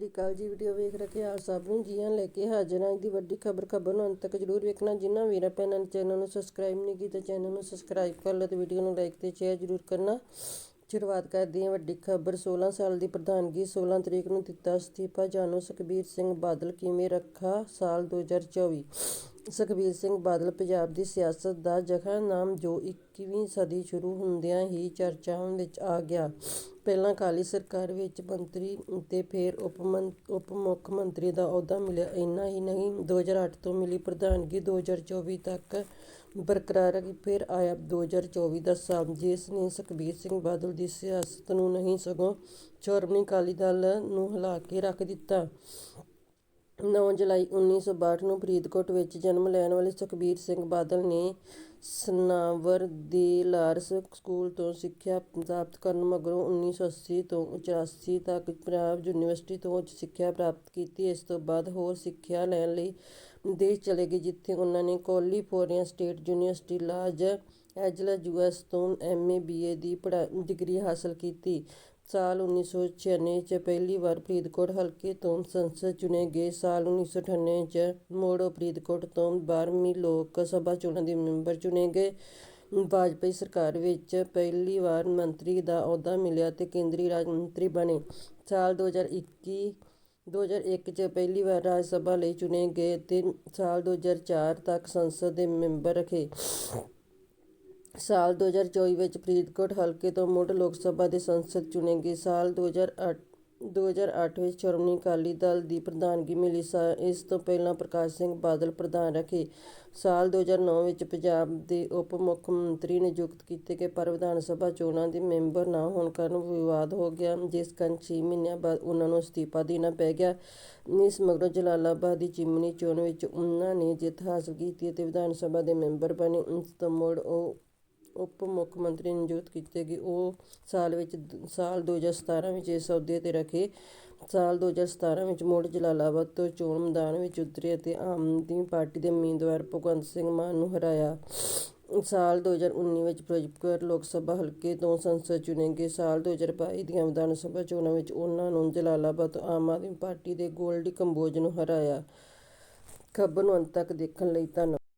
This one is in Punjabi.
ਅਕਾਲ ਜੀ ਵੀਡੀਓ ਵੇਖ ਰਹੇ ਆਪ ਸਭ ਨੂੰ ਜੀਆਂ ਲੈ ਕੇ ਹਾਜ਼ਰ ਹਾਂ। ਦੀ ਵੱਡੀ ਖਬਰ ਖਬਰ ਨੂੰ ਅੰਤ ਤੱਕ ਜਰੂਰ ਵੇਖਣਾ। ਜਿਨ੍ਹਾਂ ਵੀਰਾਂ ਭੈਣਾਂ ਨੇ ਚੈਨਲ ਨੂੰ ਸਬਸਕ੍ਰਾਈਬ ਨਹੀਂ ਕੀਤਾ, ਚੈਨਲ ਨੂੰ ਸਬਸਕ੍ਰਾਈਬ ਕਰ ਲਓ ਤੇ ਵੀਡੀਓ ਨੂੰ ਲਾਈਕ ਤੇ ਸ਼ੇਅਰ ਜਰੂਰ ਕਰਨਾ। ਸ਼ੁਰੂਆਤ ਕਰਦੇ ਹਾਂ ਵੱਡੀ ਖਬਰ। 16 ਸਾਲ ਦੀ ਪ੍ਰਧਾਨਗੀ 16 ਤਰੀਕ ਨੂੰ ਦਿੱਤਾ ਅਸਤੀਫਾ। ਜਾਣੋ ਸੁਖਬੀਰ ਸਿੰਘ ਬਾਦਲ ਕਿਵੇਂ ਰੱਖਾ ਸਾਲ 2024 ਸੁਖਬੀਰ ਸਿੰਘ ਬਾਦਲ ਪੰਜਾਬ ਦੀ ਸਿਆਸਤ ਦਾ ਜਖਾ ਨਾਮ ਜੋ 21ਵੀਂ ਸਦੀ ਸ਼ੁਰੂ ਹੁੰਦਿਆਂ ਹੀ ਚਰਚਾਵਾਂ ਵਿੱਚ ਆ ਗਿਆ। ਪਹਿਲਾਂ ਅਕਾਲੀ ਸਰਕਾਰ ਵਿੱਚ ਮੰਤਰੀ ਤੇ ਫਿਰ ਉਪ ਉਪ ਮੁੱਖ ਮੰਤਰੀ ਦਾ ਅਹੁਦਾ ਮਿਲਿਆ। ਇੰਨਾ ਹੀ ਨਹੀਂ 2008 ਤੋਂ ਮਿਲੀ ਪ੍ਰਧਾਨਗੀ 2024 ਤੱਕ ਬਰਕਰਾਰ ਰਹੀ। ਫਿਰ ਆਇਆ 2024 ਦਾ ਸਾਲ ਜਿਸ ਨੇ ਸੁਖਬੀਰ ਸਿੰਘ ਬਾਦਲ ਦੀ ਸਿਆਸਤ ਨੂੰ ਨਹੀਂ ਸਗੋਂ ਸ਼੍ਰੋਮਣੀ ਅਕਾਲੀ ਦਲ ਨੂੰ ਹਿਲਾ ਕੇ ਰੱਖ ਦਿੱਤਾ। 9 ਜੁਲਾਈ 1962 ਨੂੰ ਫਰੀਦਕੋਟ ਵਿੱਚ ਜਨਮ ਲੈਣ ਵਾਲੇ ਸੁਖਬੀਰ ਸਿੰਘ ਬਾਦਲ ਨੇ ਸਨਾਵਰ ਦੇ ਲਾਰਸ ਸਕੂਲ ਤੋਂ ਸਿੱਖਿਆ ਪ੍ਰਾਪਤ ਕਰਨ ਮਗਰੋਂ 1980 ਤੋਂ 84 ਤੱਕ ਪੰਜਾਬ ਯੂਨੀਵਰਸਿਟੀ ਤੋਂ ਉੱਚ ਸਿੱਖਿਆ ਪ੍ਰਾਪਤ ਕੀਤੀ। ਇਸ ਤੋਂ ਬਾਅਦ ਹੋਰ ਸਿੱਖਿਆ ਲੈਣ ਲਈ ਦੇਸ਼ ਚਲੇ ਗਏ, ਜਿੱਥੇ ਉਹਨਾਂ ਨੇ California State University Los Angeles US ਤੋਂ ਐਮਏ ਬੀਏ ਦੀ ਡਿਗਰੀ ਹਾਸਲ ਕੀਤੀ। ਸਾਲ 1996 'ਚ ਪਹਿਲੀ ਵਾਰ ਫਰੀਦਕੋਟ ਹਲਕੇ ਤੋਂ ਸੰਸਦ ਚੁਣੇ ਗਏ। ਸਾਲ 1998 'ਚ ਮੋੜੋ ਫਰੀਦਕੋਟ ਤੋਂ 12ਵੀਂ ਲੋਕ ਸਭਾ ਚੋਣਾਂ ਦੇ ਮੈਂਬਰ ਚੁਣੇ ਗਏ। ਵਾਜਪਾਈ ਸਰਕਾਰ ਵਿੱਚ ਪਹਿਲੀ ਵਾਰ ਮੰਤਰੀ ਦਾ ਅਹੁਦਾ ਮਿਲਿਆ ਅਤੇ ਕੇਂਦਰੀ ਰਾਜ ਮੰਤਰੀ ਬਣੇ। ਸਾਲ 2021 2001 ਚ ਪਹਿਲੀ ਵਾਰ ਰਾਜ ਸਭਾ ਲਈ ਚੁਣੇ ਗਏ ਅਤੇ ਸਾਲ 2004 ਤੱਕ ਸੰਸਦ ਦੇ ਮੈਂਬਰ ਰਹੇ ਸਾਲ 2024 ਵਿੱਚ ਫਰੀਦਕੋਟ ਹਲਕੇ ਤੋਂ ਮੁੜ ਲੋਕ ਸਭਾ ਦੇ ਸੰਸਦ ਚੁਣੇ ਗਏ ਸਾਲ 2008 2008 ਵਿੱਚ ਸ਼੍ਰੋਮਣੀ ਅਕਾਲੀ ਦਲ ਦੀ ਪ੍ਰਧਾਨਗੀ ਮਿਲੀ। ਇਸ ਤੋਂ ਪਹਿਲਾਂ ਪ੍ਰਕਾਸ਼ ਸਿੰਘ ਬਾਦਲ ਪ੍ਰਧਾਨ ਰਹੇ ਸਾਲ 2009 ਵਿੱਚ ਪੰਜਾਬ ਦੇ ਉਪ ਮੁੱਖ ਮੰਤਰੀ ਨਿਯੁਕਤ ਕੀਤੇ ਗਏ ਪਰ ਵਿਧਾਨ ਸਭਾ ਚੋਣਾਂ ਦੇ ਮੈਂਬਰ ਨਾ ਹੋਣ ਕਾਰਨ ਵਿਵਾਦ ਹੋ ਗਿਆ। ਜਿਸ ਕਾਰਨ 6 ਮਹੀਨਿਆਂ ਬਾਅਦ ਉਹਨਾਂ ਨੂੰ ਅਸਤੀਫਾ ਦੇਣਾ ਪੈ ਗਿਆ। ਇਸ ਮਗਰੋਂ ਜਲਾਲਾਬਾਦ ਦੀ ਚਿਮਨੀ ਚੋਣ ਵਿੱਚ ਉਹਨਾਂ ਨੇ ਜਿੱਤ ਹਾਸਲ ਕੀਤੀ ਅਤੇ ਵਿਧਾਨ ਸਭਾ ਦੇ ਮੈਂਬਰ ਬਣੇ। ਉਸ ਤੋਂ ਮੁੜ ਉਹ ਉਪ ਮੁੱਖ ਮੰਤਰੀ ਨਿਯੁਕਤ ਕੀਤੇ ਗਏ। ਉਹ ਸਾਲ ਵਿੱਚ ਸਾਲ 2017 ਵਿੱਚ ਇਸ ਅਹੁਦੇ ਤੇ ਰੱਖੇ। ਸਾਲ 2017 ਵਿੱਚ ਮੁੜ ਜਲਾਲਾਬਾਦ ਤੋਂ ਚੋਣ ਮੈਦਾਨ ਵਿੱਚ ਉਤਰੇ ਅਤੇ ਆਮ ਆਦਮੀ ਪਾਰਟੀ ਦੇ ਉਮੀਦਵਾਰ ਭਗਵੰਤ ਸਿੰਘ ਮਾਨ ਨੂੰ ਹਰਾਇਆ। ਸਾਲ 2019 ਵਿੱਚ ਫਿਰੋਜ਼ਪੁਰ ਲੋਕ ਸਭਾ ਹਲਕੇ ਤੋਂ ਸੰਸਦ ਚੁਣੇ ਗਏ ਸਾਲ 2022 ਦੀਆਂ ਵਿਧਾਨ ਸਭਾ ਚੋਣਾਂ ਵਿੱਚ ਉਹਨਾਂ ਨੂੰ ਜਲਾਲਾਬਾਦ ਤੋਂ ਆਮ ਆਦਮੀ ਪਾਰਟੀ ਦੇ ਗੋਲਡੀ ਕੰਬੋਜ ਨੂੰ ਹਰਾਇਆ। ਖਬਰ ਨੂੰ ਅੰਤ ਤੱਕ ਦੇਖਣ ਲਈ ਧੰਨਵਾਦ।